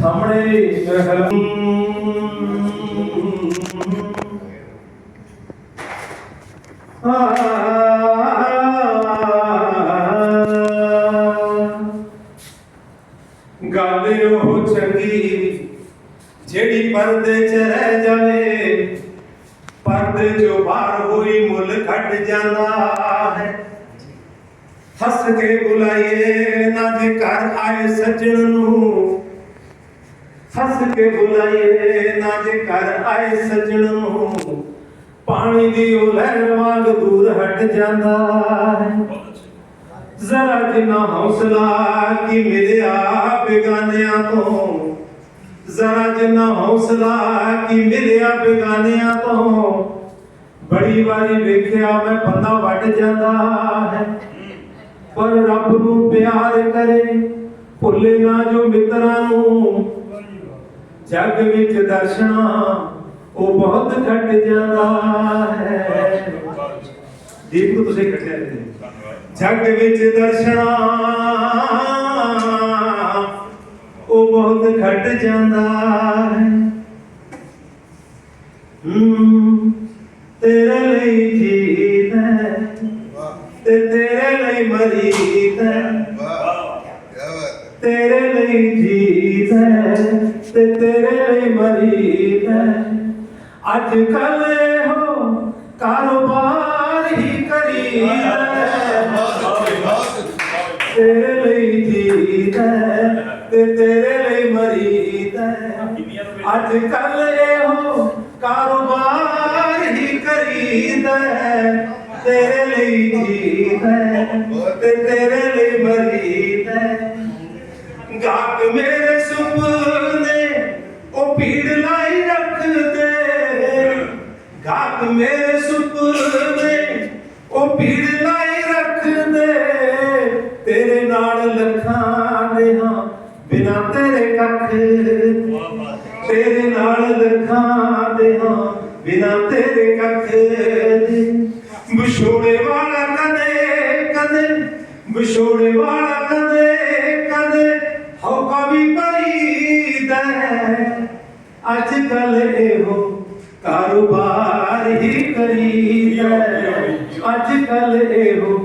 ਸਾਹਮਣੇ ਮੇਰੇ ਖਿਆਲ ਗੱਲ ਉਹ ਚੰਗੀ, ਜਿਹੜੀ ਪਰਦੇ ਚ ਰਹਿ ਜਾਵੇ, ਪਰਦੇ ਚੋਂ ਬਾਹਰ ਹੋਈ ਮੁੱਲ ਘਟ ਜਾਂਦਾ ਹੈ। ਹੱਸ ਕੇ ਬੁਲਾਈਏ ਨਾ ਦੇ ਘਰ ਆਏ ਸੱਜਣ ਨੂੰ। ਹੱਸ ਕੇ ਬੁਲਾਈਏ ਨਾ ਜੇ ਘਰ ਆਏ ਸੱਜਣ ਪਾਣੀ ਦੀ ਉਹ ਲਹਿਰ ਵਾਂਗ ਦੂਰ ਹਟ ਜਾਂਦਾ ਹੈ। ਜ਼ਰਾ ਜਿੰਨਾ ਹੌਸਲਾ ਕੀ ਮਿਲਿਆ ਬੇਗਾਨਿਆਂ ਤੋਂ। ਜ਼ਰਾ ਜਿੰਨਾ ਹੌਸਲਾ ਕੀ ਮਿਲਿਆ ਬੇਗਾਨਿਆਂ ਤੋਂ। ਬੜੀ ਵਾਰੀ ਵੇਖਿਆ ਮੈਂ ਬੰਦਾ ਵੱਟ ਜਾਂਦਾ ਹੈ। ਪਰ ਰੱਬ ਨੂੰ ਪਿਆਰ ਕਰੇ, ਭੁੱਲੇ ਨਾ ਜੋ ਮਿੱਤਰਾਂ ਨੂੰ। ਜੱਗ ਵਿੱਚ ਦਰਸ਼ਨਾ, ਉਹ ਬਹੁਤ ਘਟ ਜਾਂਦਾ ਹੈ। ਦੀਪ ਨੂੰ ਤੁਸੀਂ ਕੱਟਿਆ ਜੀ ਜੱਗ ਵਿੱਚ ਦਰਸ਼ਨਾ, ਉਹ ਬਹੁਤ ਘਟ ਜਾਂਦਾ ਹੈ। ਤੇਰੇ ਲਈ ਜੀਦਾ ਤੇ ਤੇਰੇ ਲਈ ਮਰੀਦਾ ਅੱਜ ਕੱਲ ਹੋ ਕਾਰੋਬਾਰ ਹੀ ਕਰੀਦਾ ਤੇਰੇ ਲਈ ਜੀਦਾ ਤੇ ਤੇਰੇ ਲਈ ਮਰੀਦਾ ਅੱਜ ਕੱਲ ਇਹੋ ਕਾਰੋਬਾਰ ਹੀ ਕਰੀਦਾ ਤੇਰੇ ਲਈ ਜੀਦਾ ਤੇ ਤੇਰੇ ਲਈ ਮਰੀਦਾ ਗਾਕ ਮੇਰੇ ਗਾਕ ਮੇਰੇ ਸੁਪਨੇ ਉਹ ਭੀੜ ਲਾਈ ਰੱਖਦੇ। ਤੇਰੇ ਨਾਲ ਲੱਖਾਂ ਦੇ ਹਾਂ, ਬਿਨਾ ਤੇਰੇ ਕੱਖ ਤੇਰੇ ਨਾਲ ਲੱਖਾਂ ਦੇ ਹਾਂ, ਬਿਨਾ ਤੇਰੇ ਕੱਖ ਵਿਛੋੜੇ ਵਾਲਾ ਕਦੇ ਕਦੇ। ਵਿਛੋੜੇ ਵਾਲਾ ਕਦੇ ਕਦੇ। ਹੌਕਾ ਵੀ ਪਈਦਾ ਅੱਜ ਕੱਲ ਇਹੋ ਕਾਰੋਬਾਰ ਹੀ ਕਰੀਦਾ ਅੱਜ ਕੱਲ ਇਹੋ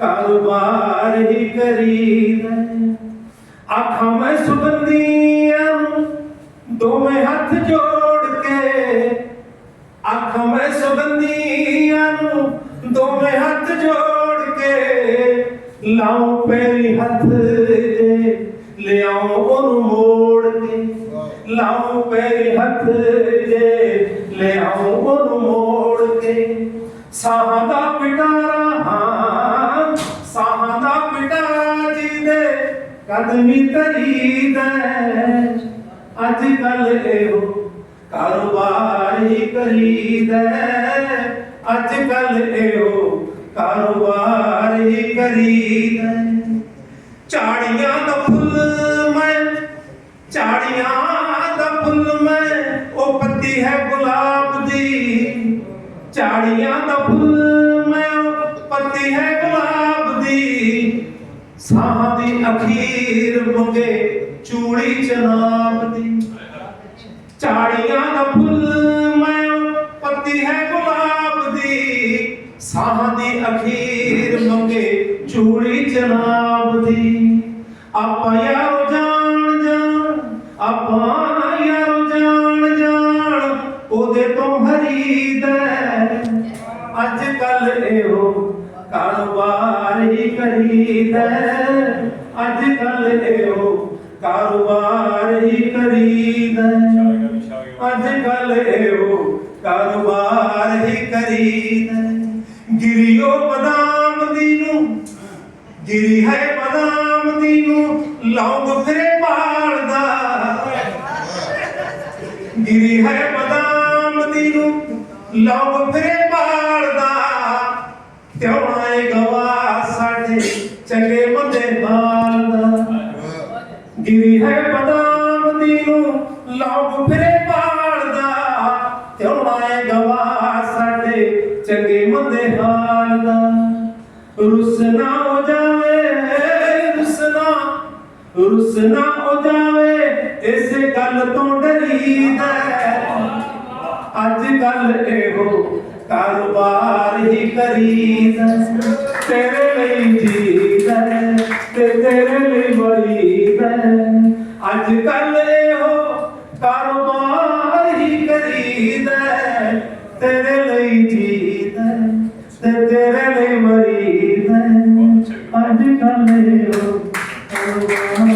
ਕਾਰੋਬਾਰ ਹੀ ਕਰੀਦਾ ਆਖਾਂ ਮੈਂ ਸੁਗੰਧੀਆਂ ਨੂੰ ਦੋਵੇਂ ਹੱਥ ਜੋੜ ਕੇ। ਆਖਾਂ ਮੈਂ ਸੁਗੰਧੀਆਂ ਨੂੰ ਦੋਵੇਂ ਹੱਥ ਜੋੜ ਕੇ। ਲਾਉ ਪੈਰੀ ਹੱਥ ਜੇ, ਲਿਆਉ ਉਹਨੂੰ ਮੋੜ ਕੇ। ਲਾਉ ਪੈਰੀ ਹੱਥ ਜੇ ਲਿਆਉ ਉਹਨੂੰ ਮੋੜ ਕੇ ਸਾਹਾਂ ਦਾ ਪਿਟਾਰਾ, ਹਾਂ। ਸਾਹਾਂ ਦਾ ਪਿਟਾਰਾ ਜੀ ਦੇ ਕਦਮੀ ਤਰੀਦਾ ਅੱਜ ਕੱਲ ਇਹੋ ਕਾਰੋਬਾਰ ਹੀ। ਕਰੀਦਾ ਅੱਜ ਕੱਲ ਇਹੋ ਕਾਰੋਬਾਰ ਹੀ। ਕਰੀਦਾ ਝਾੜੀਆਂ ਦਾ ਫੁੱਲ ਮੈਂ, ਝਾੜੀਆਂ ਦਾ ਫੁੱਲ ਮੈਂ, ਉਹ ਪੱਤੀ ਹੈ ਗੁਲਾਬ ਝਾੜੀਆਂ ਦਾ ਫੁੱਲ ਮੈਂ ਪੱਤੀ ਹੈ ਗੁਲਾਬ ਦੀ। ਸਾਹ ਦੀ ਅਖੀਰ ਮੰਗੇ ਚੂੜੀ ਚਨਾਬ ਦੀ। ਝਾੜੀਆਂ ਦਾ ਫੁੱਲ ਮੈਂ ਉਹ ਪੱਤੀ ਹੈ ਗੁਲਾਬ ਦੀ। ਸਾਹ ਦੀ ਅਖੀਰ ਮੰਗੇ ਚੂੜੀ ਚਨਾਬ ਦੀ। ਆਪਾਂ ਯਾਰ ਹੀ ਕਰੀਦਾ ਅੱਜ ਕੱਲ ਇਹੋ ਕਾਰੋਬਾਰ ਹੀ ਕਰੀਦਾ ਅੱਜ ਕੱਲ ਇਹੋ ਕਾਰੋਬਾਰ ਹੀ ਕਰੀਦਾ ਗਿਰਿਓ ਬਦਾਮ ਦੀ ਨੂੰ ਗਿਰੀ ਹੈ ਬਦਾਮ ਦੀ ਨੂੰ ਲੌਂਗ ਫਿਰੇ ਪਾਲਦਾ ਗਿਰੀ ਹੈ ਬਦਾਮ ਦੀ ਨੂੰ ਲੌਂਗ ਫਿਰੇ ਪਾਲਦਾ ਤਿਉਣਾ ਏ ਗਵਾ ਸਾਡੇ ਚੰਗੇ ਬੰਦੇ ਨਾਲ ਦਾ ਗਿਰੀ ਹੈ ਬਦਾਮ ਦੀ ਨੂੰ, ਲੌਂਗ ਫਿਰੇ ਪਾਲਦਾ ਤਿਉਣਾ ਏ ਗਵਾ ਸਾਡੇ ਚੰਗੇ ਮੰਦੇ ਹਾਲ ਦਾ। ਰੁਸਨਾ ਹੋ ਜਾਵੇ ਰੁਸਨਾ ਰੁਸਨਾ ਹੋ ਜਾਵੇ, ਇਸ ਗੱਲ ਤੋਂ ਡਰੀਦਾ ਅੱਜ ਕੱਲ ਇਹੋ ਕਾਰੋਬਾਰ ਹੀ ਕਰੀਦਾ ਤੇਰੇ ਲਈ ਜੀਦਾ ਤੇ ਤੇਰੇ ਲਈ ਮਰੀ ਮਰੀਦਾ ਅੱਜ ਕੱਲ ਇਹੋ ਕਾਰੋਬਾਰ ਹੀ ਕਰੀਦਾ ਤੇਰੇ ਲਈ ਜੀਦਾ ਤੇ ਤੇਰੇ ਲਈ ਮਰੀਦਾ ਅੱਜ ਕੱਲ ਇਹੋ ਕਾਰੋਬਾਰ